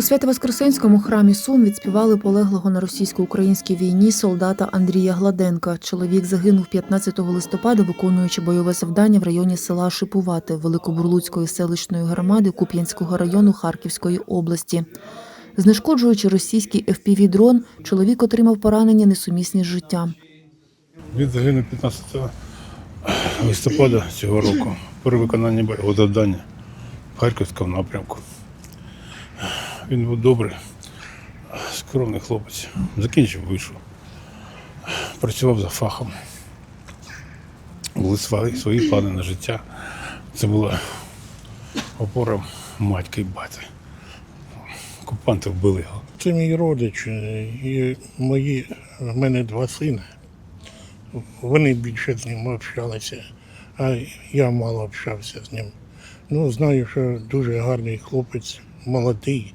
У Свято-Воскресенському храмі Сум відспівали полеглого на російсько-українській війні солдата Андрія Гладенка. Чоловік загинув 15 листопада, виконуючи бойове завдання в районі села Шипувате Великобурлуцької селищної громади Куп'янського району Харківської області. Знешкоджуючи російський FPV-дрон, чоловік отримав поранення несумісні з життям. Він загинув 15 листопада цього року при виконанні бойового завдання в Харківському напрямку. Він був добрий, скромний хлопець. Закінчив вийшов. Працював за фахом. Були свої, свої плани на життя. Це була опора матьки і бати. Окупанти вбили його. Це мій родич і мої, в мене два сини. Вони більше з ним общалися, а я мало общався з ним. Ну, знаю, що дуже гарний хлопець, молодий,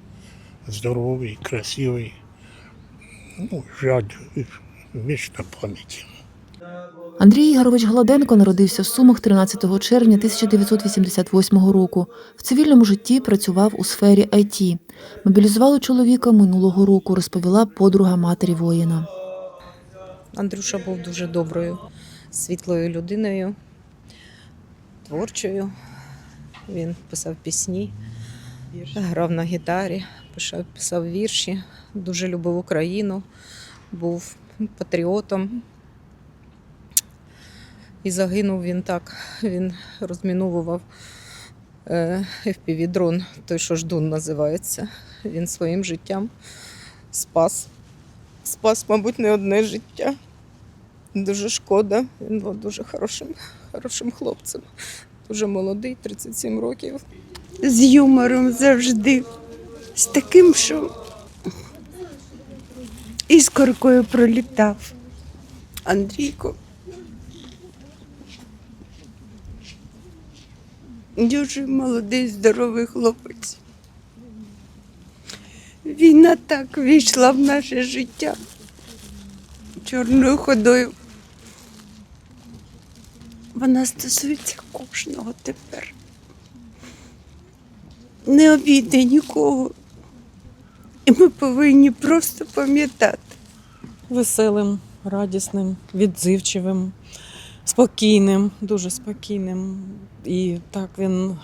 здоровий, красивий. Ну, жаль, вічна пам'ять. Андрій Ігорович Гладенко народився в Сумах 13 червня 1988 року. В цивільному житті працював у сфері IT. Мобілізували чоловіка минулого року, розповіла подруга матері воїна. Андрюша був дуже доброю, світлою людиною, творчою. Він писав пісні, грав на гітарі, писав, писав вірші, дуже любив Україну, був патріотом. І загинув він так. Він розміновував е, FPV-дрон, той, що ждун називається. Він своїм життям спас. Спас, мабуть, не одне життя. Дуже шкода. Він був дуже хорошим, хорошим хлопцем. Дуже молодий, 37 років. з юмором завжди, з таким, що іскоркою пролітав. Андрійко. Дуже молодий, здоровий хлопець. Війна так війшла в наше життя чорною ходою. Вона стосується кожного тепер не обійде нікого. І ми повинні просто пам'ятати. веселим, радісним, відзивчивим, спокійним, дуже спокійним. І так він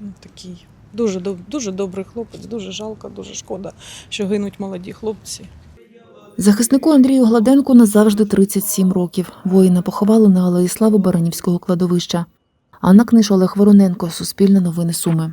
ну, такий дуже, дуже добрий хлопець, дуже жалко, дуже шкода, що гинуть молоді хлопці. Захиснику Андрію Гладенку назавжди 37 років. Воїна поховали на Алеї Слави Баранівського кладовища. Анна Книш, Олег Вороненко, Суспільне новини Суми.